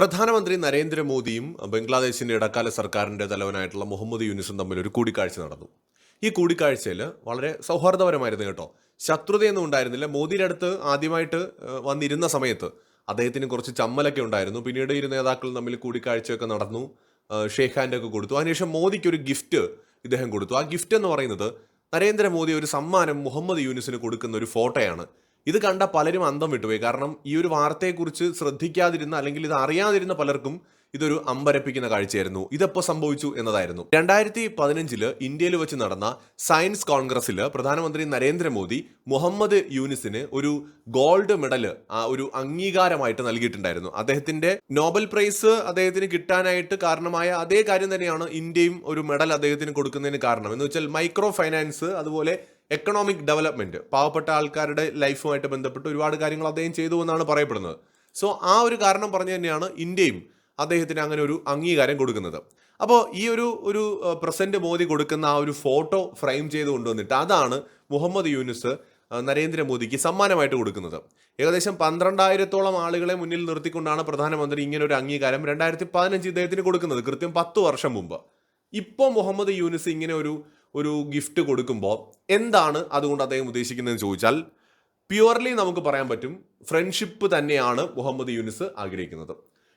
പ്രധാനമന്ത്രി നരേന്ദ്രമോദിയും ബംഗ്ലാദേശിന്റെ ഇടക്കാല സർക്കാരിന്റെ തലവനായിട്ടുള്ള മുഹമ്മദ് യൂനിസും തമ്മിൽ ഒരു കൂടിക്കാഴ്ച നടന്നു. ഈ കൂടിക്കാഴ്ചയിൽ വളരെ സൗഹാർദ്ദപരമായിരുന്നു കേട്ടോ. ശത്രുതയൊന്നും ഉണ്ടായിരുന്നില്ല. മോദിയുടെ അടുത്ത് ആദ്യമായിട്ട് വന്നിരുന്ന സമയത്ത് അദ്ദേഹത്തിന് കുറച്ച് ചമ്മലൊക്കെ ഉണ്ടായിരുന്നു. പിന്നീട് ഇരു നേതാക്കൾ തമ്മിൽ കൂടിക്കാഴ്ചയൊക്കെ നടന്നു. ഷേഖ് ഹാൻഡ് ഒക്കെ കൊടുത്തു. അതിനുശേഷം മോദിക്ക് ഒരു ഗിഫ്റ്റ് ഇദ്ദേഹം കൊടുത്തു. ആ ഗിഫ്റ്റ് എന്ന് പറയുന്നത് നരേന്ദ്രമോദി ഒരു സമ്മാനം മുഹമ്മദ് യൂനിസിന് കൊടുക്കുന്ന ഒരു ഫോട്ടോയാണ്. ഇത് കണ്ട പലരും അന്തം വിട്ടുപോയി. കാരണം ഈ ഒരു വാർത്തയെക്കുറിച്ച് ശ്രദ്ധിക്കാതിരുന്ന അല്ലെങ്കിൽ ഇത് അറിയാതിരുന്ന പലർക്കും ഇതൊരു അമ്പരപ്പിക്കുന്ന കാഴ്ചയായിരുന്നു. ഇതെപ്പോൾ സംഭവിച്ചു എന്നതായിരുന്നു. രണ്ടായിരത്തി പതിനഞ്ചിൽ ഇന്ത്യയിൽ വെച്ച് നടന്ന സയൻസ് കോൺഗ്രസ്സിൽ പ്രധാനമന്ത്രി നരേന്ദ്രമോദി മുഹമ്മദ് യൂനിസിന് ഒരു ഗോൾഡ് മെഡൽ ഒരു അംഗീകാരമായിട്ട് നൽകിയിട്ടുണ്ടായിരുന്നു. അദ്ദേഹത്തിന്റെ നോബൽ പ്രൈസ് അദ്ദേഹത്തിന് കിട്ടാനായിട്ട് കാരണമായ അതേ കാര്യം തന്നെയാണ് ഇന്ത്യയും ഒരു മെഡൽ അദ്ദേഹത്തിന് കൊടുക്കുന്നതിന് കാരണം. എന്ന് വെച്ചാൽ മൈക്രോ ഫൈനാൻസ് അതുപോലെ എക്കണോമിക് ഡെവലപ്മെന്റ് പാവപ്പെട്ട ആൾക്കാരുടെ ലൈഫുമായിട്ട് ബന്ധപ്പെട്ട് ഒരുപാട് കാര്യങ്ങൾ അദ്ദേഹം ചെയ്തു എന്നാണ് പറയപ്പെടുന്നത്. സോ ആ ഒരു കാരണം പറഞ്ഞു തന്നെയാണ് ഇന്ത്യയും അദ്ദേഹത്തിന് അങ്ങനെ ഒരു അംഗീകാരം കൊടുക്കുന്നത്. അപ്പോൾ ഈ ഒരു ഒരു പ്രസന്റ് മോദി കൊടുക്കുന്ന ആ ഒരു ഫോട്ടോ ഫ്രെയിം ചെയ്ത് കൊണ്ടുവന്നിട്ട് അതാണ് മുഹമ്മദ് യൂനിസ് നരേന്ദ്രമോദിക്ക് സമ്മാനമായിട്ട് കൊടുക്കുന്നത്. ഏകദേശം പന്ത്രണ്ടായിരത്തോളം ആളുകളെ മുന്നിൽ നിർത്തിക്കൊണ്ടാണ് പ്രധാനമന്ത്രി ഇങ്ങനെ ഒരു അംഗീകാരം രണ്ടായിരത്തി പതിനഞ്ച് ഇദ്ദേഹത്തിന് കൊടുക്കുന്നത് കൃത്യം പത്ത് വർഷം മുമ്പ്. ഇപ്പോൾ മുഹമ്മദ് യൂനിസ് ഇങ്ങനെ ഒരു ഒരു ഗിഫ്റ്റ് കൊടുക്കുമ്പോൾ എന്താണ് അതുകൊണ്ട് അദ്ദേഹം ഉദ്ദേശിക്കുന്നതെന്ന് ചോദിച്ചാൽ പ്യുവർലി നമുക്ക് പറയാൻ പറ്റും ഫ്രണ്ട്ഷിപ്പ് തന്നെയാണ് മുഹമ്മദ് യൂനിസ് ആഗ്രഹിക്കുന്നത്.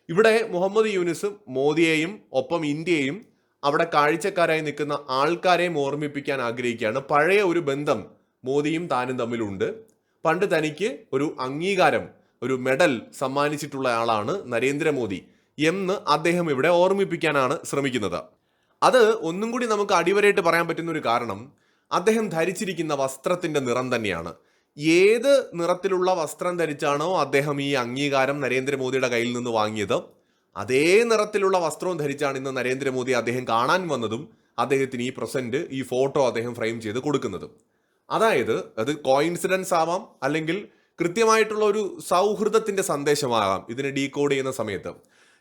ഇവിടെ മുഹമ്മദ് യൂനിസ് മോദിയെയും ഒപ്പം ഇന്ത്യയെയും അവിടെ കാഴ്ചക്കാരായി നിൽക്കുന്ന ആൾക്കാരെയും ഓർമ്മിപ്പിക്കാൻ ആഗ്രഹിക്കുകയാണ്. പഴയ ഒരു ബന്ധം മോദിയും താനും തമ്മിലുണ്ട്. പണ്ട് തനിക്ക് ഒരു അംഗീകാരം ഒരു മെഡൽ സമ്മാനിച്ചിട്ടുള്ള ആളാണ് നരേന്ദ്രമോദി എന്ന് അദ്ദേഹം ഇവിടെ ഓർമ്മിപ്പിക്കാനാണ് ശ്രമിക്കുന്നത്. അത് ഒന്നും കൂടി നമുക്ക് അടിവരയിട്ട് പറയാൻ പറ്റുന്ന ഒരു കാരണം അദ്ദേഹം ധരിച്ചിരിക്കുന്ന വസ്ത്രത്തിന്റെ നിറം തന്നെയാണ്. ഏത് നിറത്തിലുള്ള വസ്ത്രം ധരിച്ചാണോ അദ്ദേഹം ഈ അംഗീകാരം നരേന്ദ്രമോദിയുടെ കയ്യിൽ നിന്ന് വാങ്ങിയത് അതേ നിറത്തിലുള്ള വസ്ത്രവും ധരിച്ചാണ് ഇന്ന് നരേന്ദ്രമോദി അദ്ദേഹം കാണാൻ വന്നതും അദ്ദേഹത്തിന് ഈ പ്രസന്റ് ഈ ഫോട്ടോ അദ്ദേഹം ഫ്രെയിം ചെയ്ത് കൊടുക്കുന്നതും. അതായത് അത് കോയിൻസിഡൻസ് ആവാം അല്ലെങ്കിൽ കൃത്യമായിട്ടുള്ള ഒരു സൗഹൃദത്തിന്റെ സന്ദേശമാകാം ഇതിനെ ഡീകോഡ് ചെയ്യുന്ന സമയത്ത്.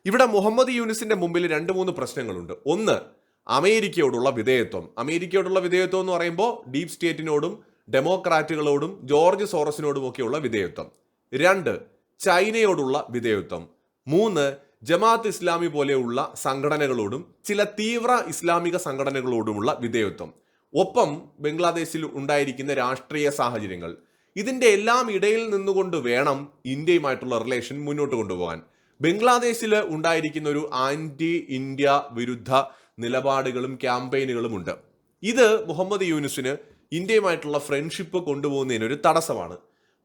ഇവിടെ മുഹമ്മദ് യൂനിസിന്റെ മുമ്പിൽ രണ്ട് മൂന്ന് പ്രശ്നങ്ങളുണ്ട്. ഒന്ന് അമേരിക്കയോടുള്ള വിധേയത്വം. അമേരിക്കയോടുള്ള വിധേയത്വം എന്ന് പറയുമ്പോൾ ഡീപ് സ്റ്റേറ്റിനോടും ഡെമോക്രാറ്റുകളോടും ജോർജ് സോറസിനോടും ഒക്കെയുള്ള വിധേയത്വം. രണ്ട് ചൈനയോടുള്ള വിധേയത്വം. മൂന്ന് ജമാഅത്ത് ഇസ്ലാമി പോലെയുള്ള സംഘടനകളോടും ചില തീവ്ര ഇസ്ലാമിക സംഘടനകളോടുമുള്ള വിധേയത്വം. ഒപ്പം ബംഗ്ലാദേശിൽ ഉണ്ടായിരിക്കുന്ന രാഷ്ട്രീയ സാഹചര്യങ്ങൾ. ഇതിന്റെ എല്ലാം ഇടയിൽ നിന്നുകൊണ്ട് വേണം ഇന്ത്യയുമായിട്ടുള്ള റിലേഷൻ മുന്നോട്ട് കൊണ്ടുപോകാൻ. ബംഗ്ലാദേശിൽ ഉണ്ടായിരിക്കുന്ന ഒരു ആന്റി ഇന്ത്യ വിരുദ്ധ നിലപാടുകളും ക്യാമ്പയിനുകളും ഉണ്ട്. ഇത് മുഹമ്മദ് യൂനുസിന് ഇന്ത്യയുമായിട്ടുള്ള ഫ്രണ്ട്ഷിപ്പ് കൊണ്ടുപോകുന്നതിന് ഒരു തടസ്സമാണ്.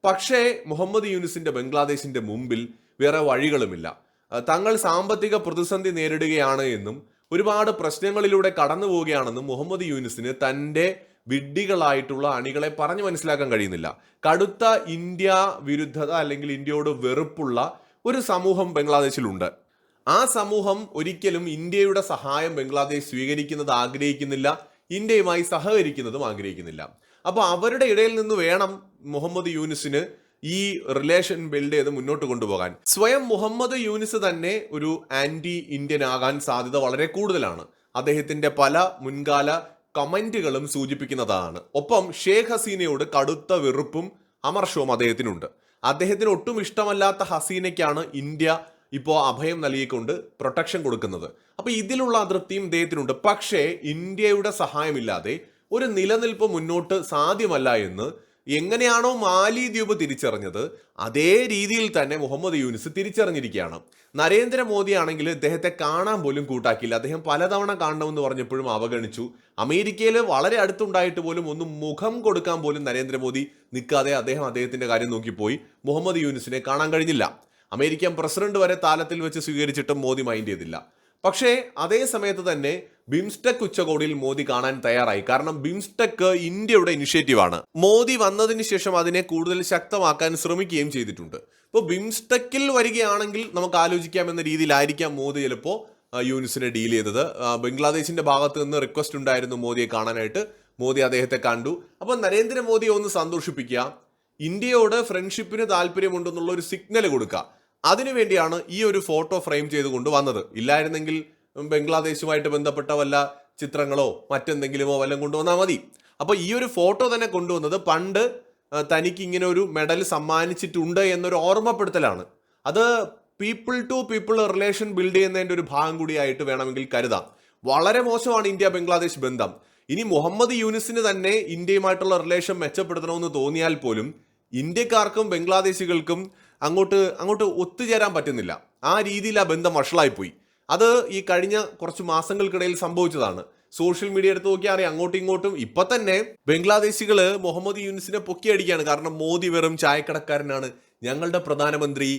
പക്ഷേ മുഹമ്മദ് യൂനുസിന്റെ ബംഗ്ലാദേശിന്റെ മുമ്പിൽ വേറെ വഴികളുമില്ല. തങ്ങൾ സാമ്പത്തിക പ്രതിസന്ധി നേരിടുകയാണ് എന്നും ഒരുപാട് പ്രശ്നങ്ങളിലൂടെ കടന്നു പോവുകയാണെന്നും മുഹമ്മദ് യൂനുസിന് തന്റെ വിഡ്ഢികളായിട്ടുള്ള അണികളെ പറഞ്ഞു മനസ്സിലാക്കാൻ കഴിയുന്നില്ല. കടുത്ത ഇന്ത്യ വിരുദ്ധത അല്ലെങ്കിൽ ഇന്ത്യയോട് വെറുപ്പുള്ള ഒരു സമൂഹം ബംഗ്ലാദേശിലുണ്ട്. ആ സമൂഹം ഒരിക്കലും ഇന്ത്യയുടെ സഹായം ബംഗ്ലാദേശ് സ്വീകരിക്കുന്നത് ആഗ്രഹിക്കുന്നില്ല ഇന്ത്യയുമായി സഹകരിക്കുന്നതും ആഗ്രഹിക്കുന്നില്ല. അപ്പോൾ അവരുടെ ഇടയിൽ നിന്ന് വേണം മുഹമ്മദ് യൂനിസിന് ഈ റിലേഷൻ ബിൽഡ് ചെയ്ത് മുന്നോട്ട് കൊണ്ടുപോകാൻ. സ്വയം മുഹമ്മദ് യൂനിസ് തന്നെ ഒരു ആന്റി ഇന്ത്യൻ ആകാൻ സാധ്യത വളരെ കൂടുതലാണ്. അദ്ദേഹത്തിന്റെ പല മുൻകാല കമന്റുകളും സൂചിപ്പിക്കുന്നതാണ്. ഒപ്പം ഷേഖ് ഹസീനയോട് കടുത്ത വെറുപ്പും അമർഷവും അദ്ദേഹത്തിനുണ്ട്. അദ്ദേഹത്തിന് ഒട്ടും ഇഷ്ടമല്ലാത്ത ഹസീനയ്ക്കാണ് ഇന്ത്യ ഇപ്പോൾ അഭയം നൽകിക്കൊണ്ട് പ്രൊട്ടക്ഷൻ കൊടുക്കുന്നത്. അപ്പോൾ ഇതിലുള്ള അതൃപ്തിയും ഇദ്ദേഹത്തിനുണ്ട്. പക്ഷേ ഇന്ത്യയുടെ സഹായമില്ലാതെ ഒരു നിലനിൽപ്പ് മുന്നോട്ട് സാധ്യമല്ല എന്ന് എങ്ങനെയാണോ മാലി ദ്വീപ് തിരിച്ചറിഞ്ഞത് അതേ രീതിയിൽ തന്നെ മുഹമ്മദ് യൂനിസ് തിരിച്ചറിഞ്ഞിരിക്കുകയാണ്. നരേന്ദ്രമോദി ആണെങ്കിൽ ഇദ്ദേഹത്തെ കാണാൻ പോലും കൂട്ടാക്കില്ല അദ്ദേഹം പലതവണ കാണണമെന്ന് പറഞ്ഞപ്പോഴും അവഗണിച്ചു. അമേരിക്കയിൽ വളരെ അടുത്തുണ്ടായിട്ട് പോലും ഒന്ന് മുഖം കൊടുക്കാൻ പോലും നരേന്ദ്രമോദി നിൽക്കാതെ അദ്ദേഹം അദ്ദേഹത്തിന്റെ കാര്യം നോക്കിപ്പോയി. മുഹമ്മദ് യൂനിസിനെ കാണാൻ കഴിഞ്ഞില്ല. അമേരിക്കൻ പ്രസിഡന്റ് വരെ താലത്തിൽ വെച്ച് സ്വീകരിച്ചിട്ടും മോദി മൈൻഡ് ചെയ്തില്ല. പക്ഷേ അതേ സമയത്ത് തന്നെ ബിംസ്റ്റെക് ഉച്ചകോടിയിൽ മോദി കാണാൻ തയ്യാറായി. കാരണം ബിംസ്റ്റെക് ഇന്ത്യയുടെ ഇനിഷ്യേറ്റീവാണ്. മോദി വന്നതിന് ശേഷം അതിനെ കൂടുതൽ ശക്തമാക്കാൻ ശ്രമിക്കുകയും ചെയ്തിട്ടുണ്ട്. ഇപ്പോൾ ബിംസ്റ്റെക്കിൽ വരികയാണെങ്കിൽ നമുക്ക് ആലോചിക്കാം എന്ന രീതിയിലായിരിക്കാം മോദി ചിലപ്പോൾ യൂനിസിനെ ഡീൽ ചെയ്തത്. ബംഗ്ലാദേശിന്റെ ഭാഗത്ത് നിന്ന് റിക്വസ്റ്റ് ഉണ്ടായിരുന്നു മോദിയെ കാണാനായിട്ട്. മോദി അദ്ദേഹത്തെ കണ്ടു. അപ്പോൾ നരേന്ദ്രമോദിയെ ഒന്ന് സന്തോഷിപ്പിക്കുക. ഇന്ത്യയോട് ഫ്രണ്ട്ഷിപ്പിന് താല്പര്യമുണ്ടെന്നുള്ള ഒരു സിഗ്നൽ കൊടുക്കുക. അതിനുവേണ്ടിയാണ് ഈ ഒരു ഫോട്ടോ ഫ്രെയിം ചെയ്തുകൊണ്ട് വന്നത്. ഇല്ലായിരുന്നെങ്കിൽ ബംഗ്ലാദേശുമായിട്ട് ബന്ധപ്പെട്ട വല്ല ചിത്രങ്ങളോ മറ്റെന്തെങ്കിലുമോ വല്ലതും കൊണ്ടുവന്നാൽ മതി. അപ്പോൾ ഈ ഒരു ഫോട്ടോ തന്നെ കൊണ്ടുവന്നത് പണ്ട് തനിക്ക് ഇങ്ങനെ ഒരു മെഡൽ സമ്മാനിച്ചിട്ടുണ്ട് എന്നൊരു ഓർമ്മപ്പെടുത്തലാണ്. അത് people to people relation build ചെയ്യുന്നതിന്റെ ഒരു ഭാഗം കൂടിയായിട്ട് വേണമെങ്കിൽ കരുതാം. വളരെ മോശമാണ് ഇന്ത്യ ബംഗ്ലാദേശ് ബന്ധം. ഇനി മുഹമ്മദ് യൂനിസിന് തന്നെ ഇന്ത്യയുമായിട്ടുള്ള റിലേഷൻ മെച്ചപ്പെടുത്തണമെന്ന് തോന്നിയാൽ പോലും ഇന്ത്യക്കാർക്കും ബംഗ്ലാദേശികൾക്കും അങ്ങോട്ട് അങ്ങോട്ട് ഒത്തുചേരാൻ പറ്റുന്നില്ല. ആ രീതിയിൽ ആ ബന്ധം വഷളായിപ്പോയി. അത് ഈ കഴിഞ്ഞ കുറച്ച് മാസങ്ങൾക്കിടയിൽ സംഭവിച്ചതാണ്. സോഷ്യൽ മീഡിയ എടുത്ത് നോക്കിയാൽ അറിയാം അങ്ങോട്ടും ഇങ്ങോട്ടും ഇപ്പൊ തന്നെ ബംഗ്ലാദേശികൾ മുഹമ്മദ് യൂനിസിനെ പൊക്കിയടിക്കുകയാണ്. കാരണം മോദി വെറും ചായക്കടക്കാരനാണ്. ഞങ്ങളുടെ പ്രധാനമന്ത്രി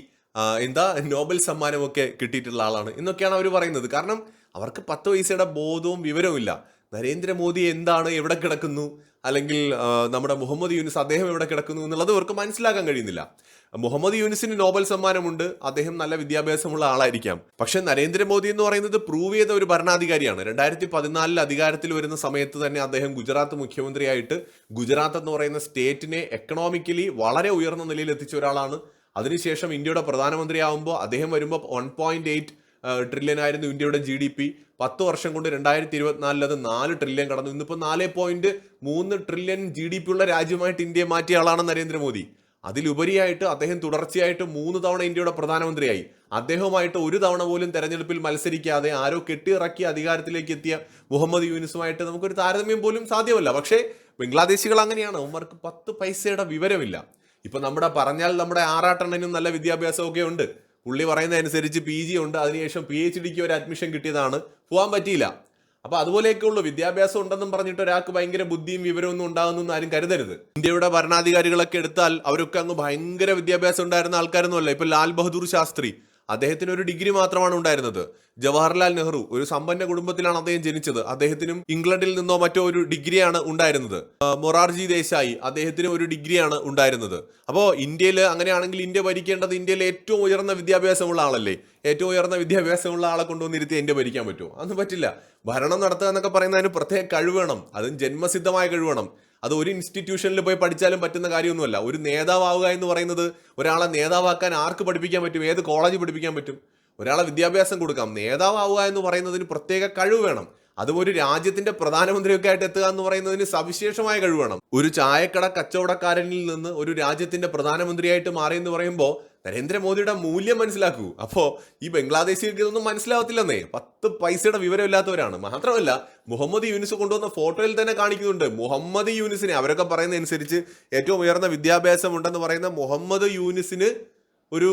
എന്താ നോബൽ സമ്മാനമൊക്കെ കിട്ടിയിട്ടുള്ള ആളാണ് എന്നൊക്കെയാണ് അവർ പറയുന്നത്. കാരണം അവർക്ക് പത്ത് പൈസയുടെ ബോധവും വിവരവും ഇല്ല. നരേന്ദ്രമോദി എന്താണ് എവിടെ കിടക്കുന്നു? അല്ലെങ്കിൽ നമ്മുടെ മുഹമ്മദ് യൂനിസ് അദ്ദേഹം എവിടെ കിടക്കുന്നു എന്നുള്ളത് അവർക്ക് മനസ്സിലാക്കാൻ കഴിയുന്നില്ല. മുഹമ്മദ് യൂനിസിന് നോബൽ സമ്മാനമുണ്ട്. അദ്ദേഹം നല്ല വിദ്യാഭ്യാസമുള്ള ആളായിരിക്കാം. പക്ഷെ നരേന്ദ്രമോദി എന്ന് പറയുന്നത് പ്രൂവ് ചെയ്ത ഒരു ഭരണാധികാരിയാണ്. രണ്ടായിരത്തി പതിനാലിൽ അധികാരത്തിൽ വരുന്ന സമയത്ത് തന്നെ അദ്ദേഹം ഗുജറാത്ത് മുഖ്യമന്ത്രിയായിട്ട് ഗുജറാത്ത് എന്ന് പറയുന്ന സ്റ്റേറ്റിനെ എക്കണോമിക്കലി വളരെ ഉയർന്ന നിലയിൽ എത്തിച്ച ഒരാളാണ്. അതിനുശേഷം ഇന്ത്യയുടെ പ്രധാനമന്ത്രിയാവുമ്പോൾ അദ്ദേഹം വരുമ്പോൾ വൺ പോയിന്റ് എയ്റ്റ് ട്രില്യൺ ആയിരുന്നു ഇന്ത്യയുടെ ജി ഡി പി പത്ത് വർഷം കൊണ്ട് രണ്ടായിരത്തി ഇരുപത്തിനാലിൽ അത് നാല് ട്രില്യൻ കടന്നു. ഇന്നിപ്പോൾ നാല് പോയിന്റ് മൂന്ന് ട്രില്യൻ ജി ഡി പി ഉള്ള രാജ്യമായിട്ട് ഇന്ത്യയെ മാറ്റിയ ആളാണ് നരേന്ദ്രമോദി. അതിലുപരിയായിട്ട് അദ്ദേഹം തുടർച്ചയായിട്ട് മൂന്ന് തവണ ഇന്ത്യയുടെ പ്രധാനമന്ത്രിയായി. അദ്ദേഹവുമായിട്ട് ഒരു തവണ പോലും തെരഞ്ഞെടുപ്പിൽ മത്സരിക്കാതെ ആരോ കെട്ടിയിറക്കി അധികാരത്തിലേക്ക് എത്തിയ മുഹമ്മദ് യൂനിസുമായിട്ട് നമുക്കൊരു താരതമ്യം പോലും സാധ്യമല്ല. പക്ഷേ ബംഗ്ലാദേശികൾ അങ്ങനെയാണ്. അവർക്ക് പത്ത് പൈസയുടെ വിവരമില്ല. ഇപ്പൊ നമ്മുടെ പറഞ്ഞാൽ നമ്മുടെ ആറാട്ടെണ്ണനും നല്ല വിദ്യാഭ്യാസമൊക്കെ ഉണ്ട്. പുള്ളി പറയുന്നതനുസരിച്ച് പി ജി ഉണ്ട്. അതിനുശേഷം പി എച്ച് ഡിക്ക് ഒരു അഡ്മിഷൻ കിട്ടിയതാണ്. പോകാൻ പറ്റിയില്ല. അപ്പൊ അതുപോലെയൊക്കെ ഉള്ളൂ വിദ്യാഭ്യാസം ഉണ്ടെന്നും പറഞ്ഞിട്ട് ഒരാൾക്ക് ഭയങ്കര ബുദ്ധിയും വിവരവും ഒന്നും ഉണ്ടാകുന്നു ആരും കരുതരുത്. ഇന്ത്യയുടെ ഭരണാധികാരികളൊക്കെ എടുത്താൽ അവരൊക്കെ അങ്ങ് ഭയങ്കര വിദ്യാഭ്യാസം ഉണ്ടായിരുന്ന ആൾക്കാരൊന്നുമല്ല. ഇപ്പൊ ലാൽ ബഹദൂർ ശാസ്ത്രി അദ്ദേഹത്തിന് ഒരു ഡിഗ്രി മാത്രമാണ് ഉണ്ടായിരുന്നത്. ജവഹർലാൽ നെഹ്റു ഒരു സമ്പന്ന കുടുംബത്തിലാണ് അദ്ദേഹം ജനിച്ചത്. അദ്ദേഹത്തിനും ഇംഗ്ലണ്ടിൽ നിന്നോ മറ്റോ ഒരു ഡിഗ്രിയാണ് ഉണ്ടായിരുന്നത്. മൊറാർജി ദേശായി അദ്ദേഹത്തിനും ഒരു ഡിഗ്രിയാണ് ഉണ്ടായിരുന്നത്. അപ്പോൾ ഇന്ത്യയിൽ അങ്ങനെയാണെങ്കിൽ ഇന്ത്യ ഭരിക്കേണ്ടത് ഇന്ത്യയിലെ ഏറ്റവും ഉയർന്ന വിദ്യാഭ്യാസമുള്ള ആളല്ലേ? ഏറ്റവും ഉയർന്ന വിദ്യാഭ്യാസമുള്ള ആളെ കൊണ്ടുവന്നിരുത്തി ഇന്ത്യ ഭരിക്കാൻ പറ്റുമോ? അതൊന്നും പറ്റില്ല. ഭരണം നടത്തുക എന്നൊക്കെ പറയുന്നതിന് പ്രത്യേക കഴിവ് വേണം. അതും ജന്മസിദ്ധമായ കഴിവ് വേണം. അത് ഒരു ഇൻസ്റ്റിറ്റ്യൂഷനിൽ പോയി പഠിച്ചാലും പറ്റുന്ന കാര്യമൊന്നുമല്ല. ഒരു നേതാവാവുക എന്ന് പറയുന്നത് ഒരാളെ നേതാവാക്കാൻ ആർക്ക് പഠിപ്പിക്കാൻ പറ്റും? ഏത് കോളേജ് പഠിപ്പിക്കാൻ പറ്റും? ഒരാളെ വിദ്യാഭ്യാസം കൊടുക്കാം. നേതാവാവുക എന്ന് പറയുന്നതിന് പ്രത്യേക കഴിവ് വേണം. അതും ഒരു രാജ്യത്തിന്റെ പ്രധാനമന്ത്രിയൊക്കെ ആയിട്ട് എത്തുക എന്ന് പറയുന്നതിന് സവിശേഷമായ കഴിവ് വേണം. ഒരു ചായക്കട കച്ചവടക്കാരനിൽ നിന്ന് ഒരു രാജ്യത്തിന്റെ പ്രധാനമന്ത്രിയായിട്ട് മാറി എന്ന് പറയുമ്പോൾ നരേന്ദ്രമോദിയുടെ മൂല്യം മനസ്സിലാക്കൂ. അപ്പോൾ ഈ ബംഗ്ലാദേശികൾക്ക് ഇതൊന്നും മനസ്സിലാവത്തില്ലെന്നേ. പത്ത് പൈസയുടെ വിവരമില്ലാത്തവരാണ്. മാത്രമല്ല മുഹമ്മദ് യൂനിസ് കൊണ്ടുവന്ന ഫോട്ടോയിൽ തന്നെ കാണിക്കുന്നുണ്ട്. മുഹമ്മദ് യൂനിസിനെ. അവരൊക്കെ പറയുന്ന അനുസരിച്ച് ഏറ്റവും ഉയർന്ന വിദ്യാഭ്യാസം ഉണ്ടെന്ന് പറയുന്ന മുഹമ്മദ് യൂനിസിന് ഒരു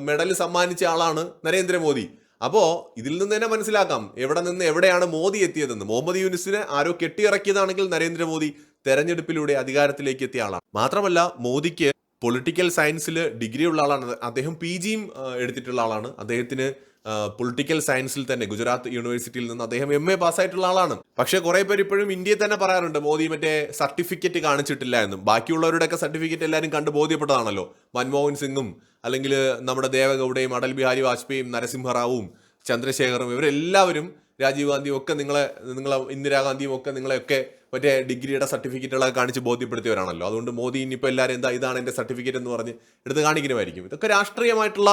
മെഡൽ സമ്മാനിച്ച ആളാണ് നരേന്ദ്രമോദി. അപ്പോൾ ഇതിൽ നിന്ന് തന്നെ മനസ്സിലാക്കാം. എവിടെ നിന്ന് എവിടെയാണ് മോദി എത്തിയതെന്ന്. മുഹമ്മദ് യൂനിസിനെ ആരോ കെട്ടിയിറക്കിയതാണെങ്കിൽ നരേന്ദ്രമോദി തെരഞ്ഞെടുപ്പിലൂടെ അധികാരത്തിലേക്ക് എത്തിയ ആളാണ്. മാത്രമല്ല മോദിക്ക് പൊളിറ്റിക്കൽ സയൻസിൽ ഡിഗ്രി ഉള്ള ആളാണ്. അദ്ദേഹം പി ജിയും എടുത്തിട്ടുള്ള ആളാണ്. അദ്ദേഹത്തിന് പൊളിറ്റിക്കൽ സയൻസിൽ തന്നെ ഗുജറാത്ത് യൂണിവേഴ്സിറ്റിയിൽ നിന്ന് അദ്ദേഹം എം എ പാസ്സായിട്ടുള്ള ആളാണ്. പക്ഷേ കുറേ പേര് ഇപ്പോഴും ഇന്ത്യയിൽ തന്നെ പറയാറുണ്ട് മോദി മറ്റേ സർട്ടിഫിക്കറ്റ് കാണിച്ചിട്ടില്ല എന്നും. ബാക്കിയുള്ളവരുടെയൊക്കെ സർട്ടിഫിക്കറ്റ് എല്ലാവരും കണ്ട് ബോധ്യപ്പെട്ടതാണല്ലോ. മൻമോഹൻ സിംഗും അല്ലെങ്കിൽ നമ്മുടെ ദേവഗൌഡയും അടൽ ബിഹാരി വാജ്പേയും നരസിംഹറാവുവും ചന്ദ്രശേഖറും ഇവരെല്ലാവരും രാജീവ് ഗാന്ധിയും ഒക്കെ നിങ്ങളെ നിങ്ങളെ ഇന്ദിരാഗാന്ധിയും ഒക്കെ നിങ്ങളെയൊക്കെ മറ്റേ ഡിഗ്രിയുടെ സർട്ടിഫിക്കറ്റുകളൊക്കെ കാണിച്ച് ബോധ്യപ്പെടുത്തിയവരാണല്ലോ. അതുകൊണ്ട് മോദി ഇനിയിപ്പോൾ എല്ലാവരും എന്താ ഇതാണ് എന്റെ സർട്ടിഫിക്കറ്റ് എന്ന് പറഞ്ഞ് എടുത്ത് കാണിക്കുന്നതായിരിക്കും. ഇതൊക്കെ രാഷ്ട്രീയമായിട്ടുള്ള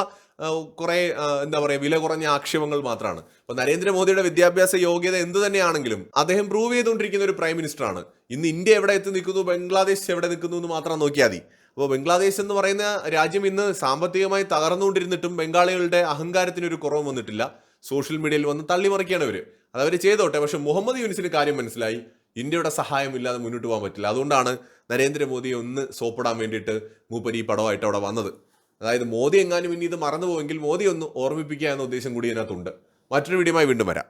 കുറേ എന്താ പറയുക വില കുറഞ്ഞ ആക്ഷേപങ്ങൾ മാത്രമാണ്. അപ്പോൾ നരേന്ദ്രമോദിയുടെ വിദ്യാഭ്യാസ യോഗ്യത എന്ത് തന്നെയാണെങ്കിലും അദ്ദേഹം പ്രൂവ് ചെയ്തുകൊണ്ടിരിക്കുന്ന ഒരു പ്രൈം മിനിസ്റ്ററാണ്. ഇന്ന് ഇന്ത്യ എവിടെ എത്തി നിൽക്കുന്നു ബംഗ്ലാദേശ് എവിടെ നിൽക്കുന്നു എന്ന് മാത്രം നോക്കിയാൽ മതി. അപ്പോൾ ബംഗ്ലാദേശ് എന്ന് പറയുന്ന രാജ്യം ഇന്ന് സാമ്പത്തികമായി തകർന്നുകൊണ്ടിരുന്നിട്ടും ബംഗാളികളുടെ അഹങ്കാരത്തിന് ഒരു കുറവ് വന്നിട്ടില്ല. സോഷ്യൽ മീഡിയയിൽ വന്ന് തള്ളിമറിക്കുകയാണ് അവർ അത് അവർ ചെയ്തോട്ടെ. പക്ഷെ മുഹമ്മദ് യൂനിസിന് കാര്യം മനസ്സിലായി. ഇന്ത്യയുടെ സഹായം ഇല്ലാതെ മുന്നോട്ട് പോകാൻ പറ്റില്ല. അതുകൊണ്ടാണ് നരേന്ദ്രമോദിയെ ഒന്ന് സോപ്പിടാൻ വേണ്ടിയിട്ട് മൂപ്പരി ഈ പടമായിട്ട് അവിടെ വന്നത്. അതായത് മോദി എങ്ങാനും ഇനി ഇത് മറന്നു പോവെങ്കിൽ മോദി ഒന്ന് ഓർമ്മിപ്പിക്കുക എന്ന ഉദ്ദേശം കൂടി ഇതിനകത്തുണ്ട്. മറ്റൊരു വീഡിയോമായി വീണ്ടും വരാം.